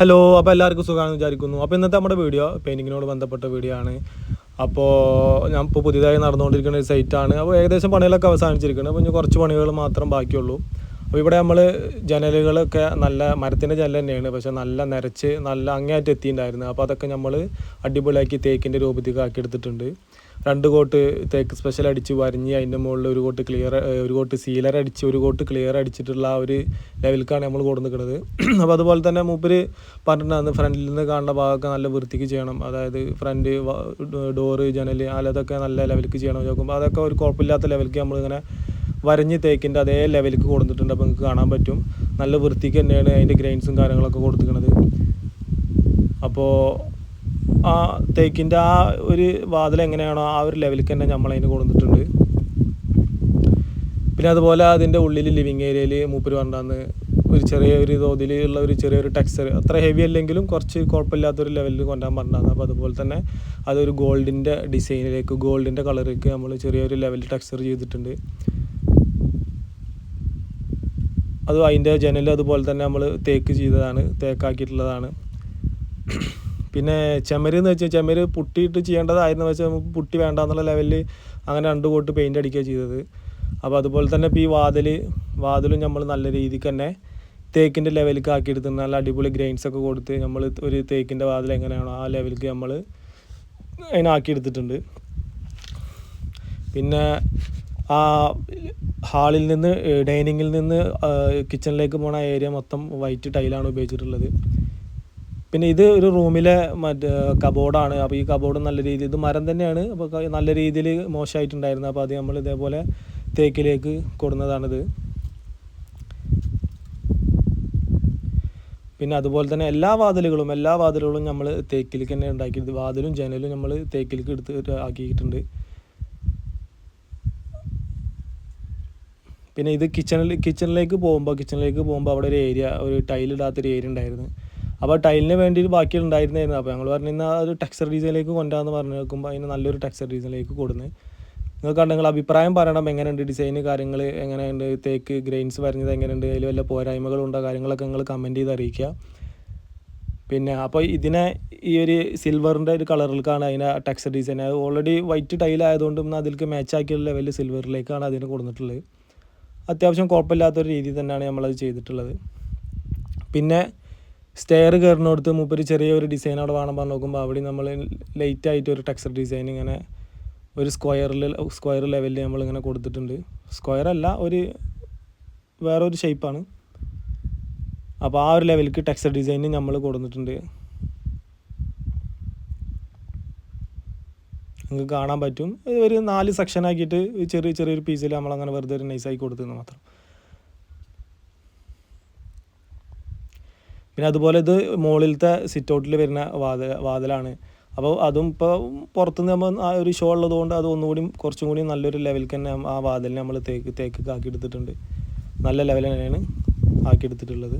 Hello അപ്പോൾ എല്ലാവർക്കും സുഖമാണെന്ന് വിചാരിക്കുന്നു. അപ്പോൾ ഇന്നത്തെ നമ്മുടെ വീഡിയോ പെയിന്റിങ്ങിനോട് ബന്ധപ്പെട്ട വീഡിയോ ആണ്. അപ്പോൾ ഞാൻ ഇപ്പോൾ പുതിയതായി നടന്നുകൊണ്ടിരിക്കുന്ന ഒരു സൈറ്റാണ് അപ്പോൾ ഏകദേശം പണികളൊക്കെ അവസാനിച്ചിരിക്കുന്നത് അപ്പോൾ ഇനി കുറച്ച് പണികൾ മാത്രം ബാക്കിയുള്ളൂ. അപ്പോൾ ഇവിടെ നമ്മൾ ജനലുകളൊക്കെ നല്ല മരത്തിന്റെ ജനൽ തന്നെയാണ്. പക്ഷേ നല്ല നിരച്ച് നല്ല അങ്ങേയറ്റം എത്തിയിട്ടുണ്ടായിരുന്നു അപ്പോൾ അതൊക്കെ നമ്മൾ അടിപൊളിയാക്കി തേക്കിന്റെ രൂപത്തിലേക്ക് ആക്കി എടുത്തിട്ടുണ്ട്. രണ്ട് കോട്ട് തേക്ക് സ്പെഷ്യൽ അടിച്ച് വരഞ്ഞ് അതിന്റെ മുകളിൽ ഒരു കോട്ട് ക്ലിയർ ഒരു കോട്ട് സീലർ അടിച്ച് ഒരു കോട്ട് ക്ലിയർ അടിച്ചിട്ടുള്ള ആ ഒരു ലെവലിലേക്കാണ് നമ്മൾ കൊണ്ടു നിൽക്കുന്നത്. അപ്പോൾ അതുപോലെ തന്നെ മൂപ്പര് പറഞ്ഞിട്ടുണ്ടായിരുന്നു ഫ്രണ്ടിൽ നിന്ന് കാണുന്ന ഭാഗമൊക്കെ നല്ല വൃത്തിക്ക് ചെയ്യണം. അതായത് ഫ്രണ്ട് ഡോറ് ജനൽ അതൊക്കെ നല്ല ലെവലിലേക്ക് ചെയ്യണം നോക്കുമ്പോൾ അതൊക്കെ ഒരു കുഴപ്പമില്ലാത്ത ലെവലിലേക്ക് നമ്മളിങ്ങനെ വരഞ്ഞ് തേക്കിന്റെ അതേ ലെവലിൽ കൊടുത്തിട്ടുണ്ട്. അപ്പോൾ നിങ്ങൾക്ക് കാണാൻ പറ്റും. നല്ല വൃത്തിക്ക് തന്നെയാണ് അതിന്റെ ഗ്രെയിൻസും കാര്യങ്ങളൊക്കെ കൊടുത്തിരിക്കുന്നത്. അപ്പോൾ ആ തേക്കിന്റെ ആ ഒരു വാതിൽ എങ്ങനെയാണോ ആ ഒരു ലെവലിലേക്ക് തന്നെ നമ്മൾ നമ്മളതിന് കൊടുത്തിട്ടുണ്ട്. പിന്നെ അതുപോലെ അതിന്റെ ഉള്ളിൽ ലിവിങ് ഏരിയയിൽ മൂപ്പര് പറഞ്ഞാന്ന് ഒരു ചെറിയ ഒരു തോതിലുള്ള ഒരു ചെറിയൊരു ടെക്സ്ചർ അത്ര ഹെവി അല്ലെങ്കിലും കുറച്ച് കുഴപ്പമില്ലാത്തൊരു ലെവലിൽ കൊണ്ടാൻ പറഞ്ഞതാണ്. അപ്പോൾ അതുപോലെ തന്നെ അതൊരു ഗോൾഡിന്റെ ഡിസൈനിലേക്ക് ഗോൾഡിന്റെ കളറിലേക്ക് നമ്മൾ ചെറിയൊരു ലെവൽ ടെക്സ്ചർ ചെയ്തിട്ടുണ്ട്. അതും അതിന്റെ ജനൽ അതുപോലെ തന്നെ നമ്മൾ തേക്ക് ചെയ്തതാണ് തേക്കാക്കിയിട്ടുള്ളതാണ്. പിന്നെ ചെമര് എന്ന് വെച്ചാൽ ചെമര് പുട്ടിയിട്ട് ചെയ്യേണ്ടതായിരുന്നു. വെച്ചാൽ നമുക്ക് പുട്ടി വേണ്ട എന്നുള്ള ലെവലിൽ അങ്ങനെ രണ്ട് കോട്ട് പെയിന്റ് അടിക്കുക ചെയ്തത്. അപ്പോൾ അതുപോലെ തന്നെ ഇപ്പോൾ ഈ വാതിൽ വാതിലും നമ്മൾ നല്ല രീതിക്ക് തന്നെ തേക്കിന്റെ ലെവലിലേക്ക് ആക്കിയെടുത്ത് നല്ല അടിപൊളി ഗ്രെയിൻസ് ഒക്കെ കൊടുത്ത് നമ്മൾ ഒരു തേക്കിന്റെ വാതിൽ എങ്ങനെയാണോ ആ ലെവലിലേക്ക് നമ്മൾ അതിനാക്കിയെടുത്തിട്ടുണ്ട്. പിന്നെ ആ ഹാളിൽ നിന്ന് ഡൈനിങ്ങിൽ നിന്ന് കിച്ചണിലേക്ക് പോണ ഏരിയ മൊത്തം വൈറ്റ് ടൈലാണ് ഉപയോഗിച്ചിട്ടുള്ളത്. പിന്നെ ഇത് ഒരു റൂമിലെ മറ്റേ കബോർഡാണ്. അപ്പോൾ ഈ കബോർഡ് നല്ല രീതിയിൽ ഇത് മരം തന്നെയാണ്. അപ്പോൾ നല്ല രീതിയിൽ മോശമായിട്ടുണ്ടായിരുന്നു അപ്പോൾ അത് നമ്മൾ ഇതേപോലെ തേക്കിലേക്ക് കൊടുന്നതാണിത്. പിന്നെ അതുപോലെ തന്നെ എല്ലാ വാതിലുകളും എല്ലാ വാതിലുകളും നമ്മൾ തേക്കിലേക്ക് തന്നെ ഉണ്ടാക്കിയത് വാതിലും ജനലും നമ്മൾ തേക്കിലേക്ക് എടുത്ത് ആക്കിയിട്ടുണ്ട്. പിന്നെ ഇത് കിച്ചണിൽ കിച്ചണിലേക്ക് പോകുമ്പോൾ കിച്ചണിലേക്ക് പോകുമ്പോൾ അവിടെ ഒരു ഏരിയ ഒരു ടൈലിടാത്തൊരു ഏരിയ ഉണ്ടായിരുന്നു. അപ്പോൾ ടൈലിന് വേണ്ടി ബാക്കി ഉണ്ടായിരുന്നായിരുന്നു അപ്പോൾ ഞങ്ങൾ പറഞ്ഞു കഴിഞ്ഞാൽ ഒരു ടെക്സ്ചർ ഡിസൈനിലേക്ക് കൊണ്ടുവന്ന് പറഞ്ഞു നോക്കുമ്പോൾ അതിന് നല്ലൊരു ടെക്സ്ചർ ഡിസൈനിലേക്ക് കൊടുന്ന്. നിങ്ങൾക്ക് നിങ്ങൾ അഭിപ്രായം പറയണം. എങ്ങനെയുണ്ട് ഡിസൈന് കാര്യങ്ങൾ എങ്ങനെയുണ്ട് തേക്ക് ഗ്രെയിൻസ് വരഞ്ഞത് എങ്ങനെയുണ്ട്? അതിൽ വല്ല പോരായ്മകളുണ്ടോ കാര്യങ്ങളൊക്കെ നിങ്ങൾ കമന്റ് ചെയ്ത് അറിയിക്കുക. പിന്നെ അപ്പോൾ ഇതിനെ ഈ ഒരു സിൽവറിന്റെ ഒരു കളറിലേക്കാണ് അതിനെ texture design already white tile ആയതുകൊണ്ട് അതിലേക്ക് മാച്ച് ആക്കിയുള്ള ലെവലിൽ സിൽവറിലേക്കാണ് അതിന് കൊടുത്തിട്ടുള്ളത് അത്യാവശ്യം കുഴപ്പമില്ലാത്തൊരു രീതിയിൽ തന്നെയാണ് നമ്മളത് ചെയ്തിട്ടുള്ളത്. പിന്നെ സ്റ്റെയർ കയറിനടുത്ത് മൂപ്പര് ചെറിയൊരു ഡിസൈൻ അവിടെ വേണം പറഞ്ഞ് നോക്കുമ്പോൾ അവിടെ നമ്മൾ ലൈറ്റായിട്ട് ഒരു ടെക്സ്ചർ ഡിസൈൻ ഇങ്ങനെ ഒരു സ്ക്വയറിൽ സ്ക്വയർ ലെവലിൽ നമ്മളിങ്ങനെ കൊടുത്തിട്ടുണ്ട്. സ്ക്വയർ അല്ല ഒരു വേറൊരു ഷേപ്പാണ് അപ്പോൾ ആ ഒരു ലെവലിലേക്ക് ടെക്സ്ചർ ഡിസൈൻ നമ്മൾ കൊടുത്തിട്ടുണ്ട് നിങ്ങൾക്ക് കാണാൻ പറ്റും. ഒരു നാല് സെക്ഷൻ ആക്കിയിട്ട് ചെറിയ ചെറിയൊരു പീസിൽ നമ്മളങ്ങനെ വെറുതെ ഒരു നൈസായി കൊടുത്തെന്ന് മാത്രം. പിന്നെ അതുപോലെ ഇത് മുകളിലത്തെ സിറ്റ് ഔട്ടിൽ വരുന്ന വാതിൽ വാതിലാണ്. അപ്പോൾ അതും ഇപ്പോൾ പുറത്തുനിന്ന് നമ്മൾ ആ ഒരു ഷോ ഉള്ളതുകൊണ്ട് അത് ഒന്നുകൂടി കുറച്ചും കൂടി നല്ലൊരു ലെവലിൽ തന്നെ ആ വാതിലിനെ നമ്മൾ തേക്ക് തേക്ക് ആക്കി എടുത്തിട്ടുണ്ട് നല്ല ലെവൽ തന്നെയാണ് ആക്കി എടുത്തിട്ടുള്ളത്